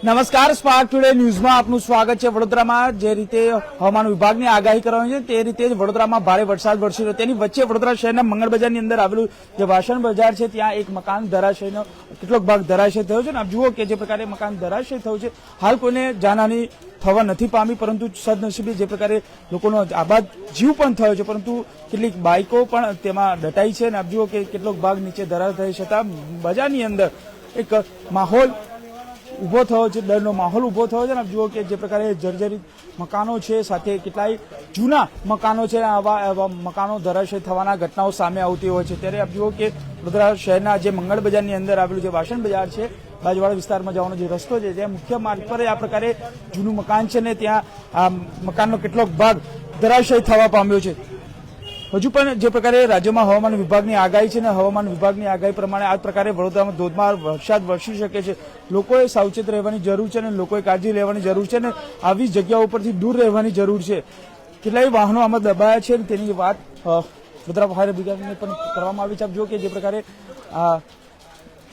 નમસ્કાર spark today ન્યૂઝમાં આપનું સ્વાગત છે વડોદરામાં. જે રીતે હવામાન વિભાગની આગાહી કરવાની છે, તે રીતે જ વડોદરામાં ભારે વરસાદ વરસી રહ્યો તેની વચ્ચે વડોદરા શહેરના મંગળ બજારની અંદર આવેલું જે વાસણ બજાર છે, ત્યાં એક મકાન ધરાશયનો કેટલોક ભાગ ધરાશય થયો છે. ને આપ જુઓ કે જે પ્રકારે મકાન ધરાશય થયું છે, હાલ કોઈને જાનહાની થવા નથી પામી, પરંતુ સદનસીબે જે પ્રકારે લોકોનો આબાદ જીવ પણ થયો છે. પરંતુ કેટલીક બાઇકો પણ તેમાં દટાઈ છે. અને આપ જુઓ કે કેટલોક ભાગ નીચે ધરાર થઈ છતાં બજારની અંદર એક માહોલ ઊભો થયો છે, ડરનો માહોલ ઊભો થયો છે ને જુઓ કે જે પ્રકારે જર્જરિત મકાનો છે, સાથે કેટલાય જૂના મકાનો છે આવા એવા મકાનો ધરાશય થવાના ઘટનાઓ સામે આવતી હોય છે. ત્યારે આપ જુઓ કે વડોદરા શહેરના જે મંગળ બજારની અંદર આવેલું જે વાસણ બજાર છે બાજુવાળા વિસ્તારમાં જવાનો જે રસ્તો છે, ત્યાં મુખ્ય માર્ગ પર આ પ્રકારે જૂનું મકાન છે ને ત્યાં આ મકાનનો કેટલોક ભાગ ધરાશય થવા પામ્યો છે. હજુ પણ જે પ્રકારે રાજ્યમાં હવામાન વિભાગની આગાહી છે ને હવામાન વિભાગની આગાહી પ્રમાણે આ પ્રકારે વડોદરામાં ધોધમાર વરસાદ વરસી શકે છે. લોકોએ સાવચેત રહેવાની જરૂર છે અને લોકોએ કાળજી લેવાની જરૂર છે અને આવી જગ્યાઓ પરથી દૂર રહેવાની જરૂર છે. કેટલાય વાહનો આમાં દબાયા છે અને તેની વાત વડોદરા ફાયર બ્રિગેડને પણ કરવામાં આવી છે. આપ જો કે જે પ્રકારે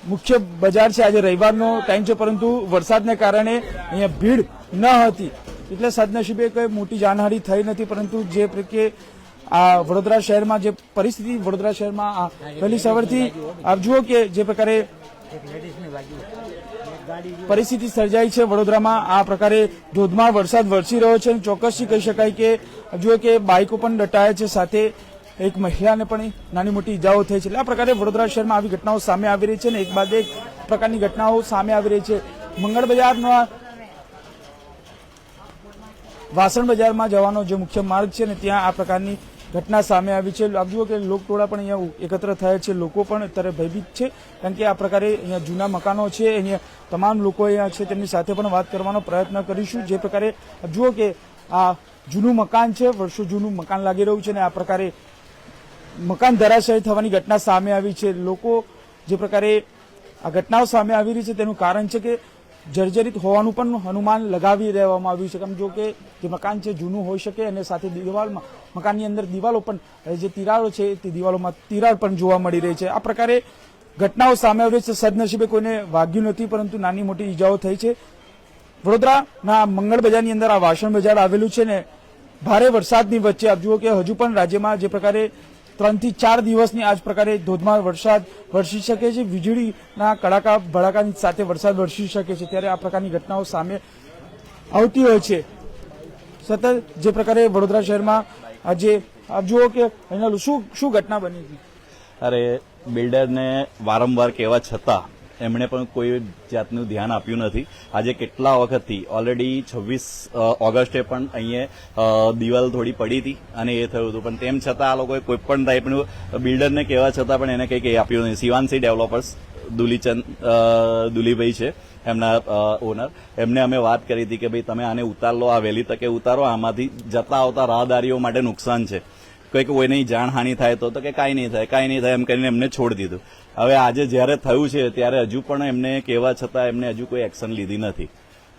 મુખ્ય બજાર છે આજે રવિવારનો ટાઈમ છે, પરંતુ વરસાદને કારણે અહીંયા ભીડ ન હતી. એટલે સદનસીબે કોઈ મોટી જાનહાની થઈ નથી, પરંતુ જે પ્રત્યે આ વડોદરા શહેરમાં જે પરિસ્થિતિ વડોદરા શહેરમાં વહેલી સવારથી આપ જુઓ કે જે પ્રકારે પરિસ્થિતિ સર્જાઈ છે વડોદરામાં, આ પ્રકારે ધોધમાર વરસાદ વરસી રહ્યો છે ચોક્કસથી કહી શકાય કે જુઓ કે બાઇકો પણ દટાયા છે, સાથે એક મહિલાને પણ નાની મોટી ઇજાઓ થઈ છે. એટલે આ પ્રકારે વડોદરા શહેરમાં આવી ઘટનાઓ સામે આવી રહી છે અને એક બાદ એક પ્રકારની ઘટનાઓ સામે આવી રહી છે. મંગળ બજારના વાસણ બજારમાં જવાનો જે મુખ્ય માર્ગ છે ને ત્યાં આ પ્રકારની ઘટના સામે આવી છે. આપ જુઓ કે લોકટોળા પણ અહીંયા એકત્ર થયા છે. લોકો પણ અત્યારે ભયભીત છે, કારણ કે આ પ્રકારે અહીંયા જૂના મકાનો છે. અહીંયા તમામ લોકો અહીંયા છે તેમની સાથે પણ વાત કરવાનો પ્રયત્ન કરીશું. જે પ્રકારે જુઓ કે આ જૂનું મકાન છે, વર્ષો જૂનું મકાન લાગી રહ્યું છે અને આ પ્રકારે મકાન ધરાશય થવાની ઘટના સામે આવી છે. લોકો જે પ્રકારે આ ઘટનાઓ સામે આવી રહી છે તેનું કારણ છે કે જર્જરિત હોવાનું પણ અનુમાન લગાવી દેવામાં આવ્યું છે. કેમ જો કે જે મકાન છે જૂનું હોઈ શકે અને સાથે દિવાલમાં મકાનની અંદર દિવાલો પણ જે તિરાડો છે તે દિવાલોમાં તિરાડ પણ જોવા મળી રહી છે. આ પ્રકારે ઘટનાઓ સામે આવી છે. સદનસીબે કોઈને વાગ્યું નથી, પરંતુ નાની મોટી ઈજાઓ થઈ છે. વડોદરાના મંગળ બજારની અંદર આ વાસણ બજાર આવેલું છે ને ભારે વરસાદની વચ્ચે. આપ જુઓ કે હજુ પણ રાજ્યમાં જે પ્રકારે ત્રણથી ચાર દિવસની આ જ પ્રકારે ધોધમાર વરસાદ વરસી શકે છે. વીજળીના કડાકા ભડાકાની સાથે વરસાદ વરસી શકે છે. ત્યારે આ પ્રકારની ઘટનાઓ સામે આવતી હોય છે. સતત જે પ્રકારે વડોદરા શહેરમાં આજે આપ જુઓ કે અહીંના શું શું ઘટના બની હતી? અરે બિલ્ડરને વારંવાર કહેવા છતાં એમણે પણ કોઈ જાતનું ધ્યાન આપ્યું નથી. આજે કેટલા વખતથી ઓલરેડી છવ્વીસ ઓગસ્ટે પણ અહીંયા દિવાલ થોડી પડી હતી અને એ થયું હતું. પણ તેમ છતાં આ લોકોએ કોઈ પણ ટાઈપનું બિલ્ડરને કહેવા છતાં પણ એને કંઈ કંઈ આપ્યું નથી. શિવાનસી ડેવલપર્સ દુલીચંદ દુલીભાઈ છે, એમના ઓનર એમને અમે વાત કરી હતી કે ભાઈ તમે આને ઉતાર લો આ વહેલી તકે ઉતારો, આમાંથી જતા આવતા રાહદારીઓ માટે નુકસાન છે. કંઈક કોઈની જાણહાનિ થાય તો તો કે કાંઈ નહીં થાય, કાંઈ નહીં થાય એમ કરીને એમને છોડી દીધું. હવે આજે જ્યારે થયું છે, ત્યારે હજુ પણ એમને કહેવા છતાં એમને હજુ કોઈ એક્શન લીધી નથી.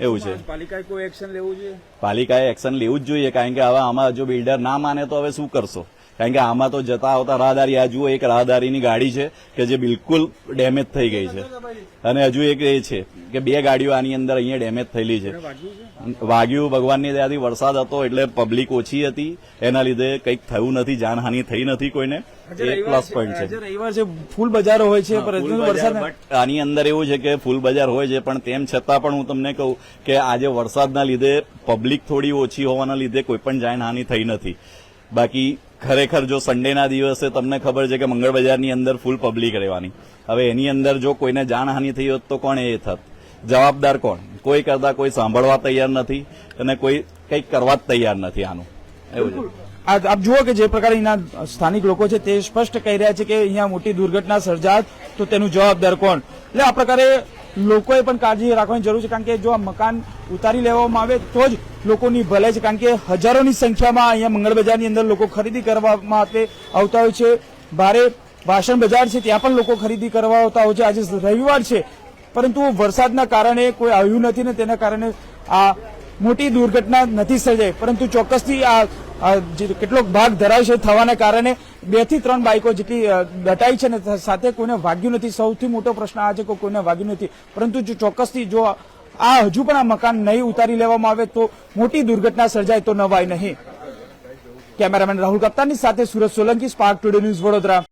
એવું છે. પાલિકાએ કોઈ એક્શન લેવું જોઈએ? પાલિકાએ એક્શન લેવું જ જોઈએ કારણ કે હવે આમાં જો બિલ્ડર ના માને તો હવે શું કરશો? કારણ કે આમાં તો જતા આવતા રાહદારી આ જુઓ એક રાહદારીની ગાડી છે કે જે બિલકુલ ડેમેજ થઈ ગઈ છે. અને હજુ એક એ છે કે બે ગાડીઓ આની અંદર અહીંયા ડેમેજ થયેલી છે. વાગ્યું ભગવાનની દયાથી વરસાદ હતો એટલે પબ્લિક ઓછી હતી. એના લીધે કંઈક થયું નથી જાનહાનિ થઈ નથી કોઈને. એ પ્લસ પોઈન્ટ છે રવિવાર છે ફૂલ બજારો હોય છે આની અંદર એવું છે કે ફૂલ બજાર હોય છે પણ તેમ છતાં પણ હું તમને કહું કે આજે વરસાદના લીધે પબ્લિક થોડી ઓછી હોવાના લીધે કોઈ પણ જાનહાનિ થઈ નથી. બાકી ખરેખર જો સન્ડેના દિવસે તમને ખબર છે કે મંગળ બજારની અંદર ફૂલ પબ્લિક રહેવાની. હવે એની અંદર જો કોઈને જાનહાનિ થઈ હોત તો કોણ એ થત? જવાબદાર કોણ? કોઈ કરતા કોઈ સાંભળવા તૈયાર નથી અને કોઈ કંઈક કરવા જ તૈયાર નથી આનું. એવું આપ જુઓ કે જે પ્રકારે અહીંના સ્થાનિક લોકો છે તે સ્પષ્ટ કહી રહ્યા છે કે અહીંયા મોટી દુર્ઘટના સર્જાત તો તેનું જવાબદાર કોણ? એટલે આ પ્રકારે લોકોએ પણ કાળજી રાખવાની જરૂર છે, કારણ કે જો આ મકાન ઉતારી લેવામાં આવે, તો જ લોકોની ભલે છે, કારણ કે હજારોની સંખ્યામાં અહીંયા મંગળ બજારની અંદર લોકો ખરીદી કરવા માટે આવતા હોય છે. ભારે વાસણ બજાર છે, ત્યાં પણ લોકો ખરીદી કરવા આવતા હોય છે. આજે રવિવાર છે, પરંતુ વરસાદના કારણે કોઈ આવ્યું નથી ને તેના કારણે આ મોટી દુર્ઘટના નથી સર્જાઈ. પરંતુ ચોક્કસથી આ કેટલોક ભાગ ધરાશય થવાને કારણે બેથી ત્રણ બાઇકો જેટલી દટાઈ છે ને સાથે કોઈને વાગ્યું નથી. સૌથી મોટો પ્રશ્ન આ છે કે કોઈને વાગ્યું નથી. પરંતુ જો ચોક્કસથી જો આ હજુ પણ આ મકાન નહીં ઉતારી લેવામાં આવે તો મોટી દુર્ઘટના સર્જાય તો નવાય નહીં. કેમેરામેન રાહુલ કપ્તાની સાથે Surat Solanki, spark today news Vadodara.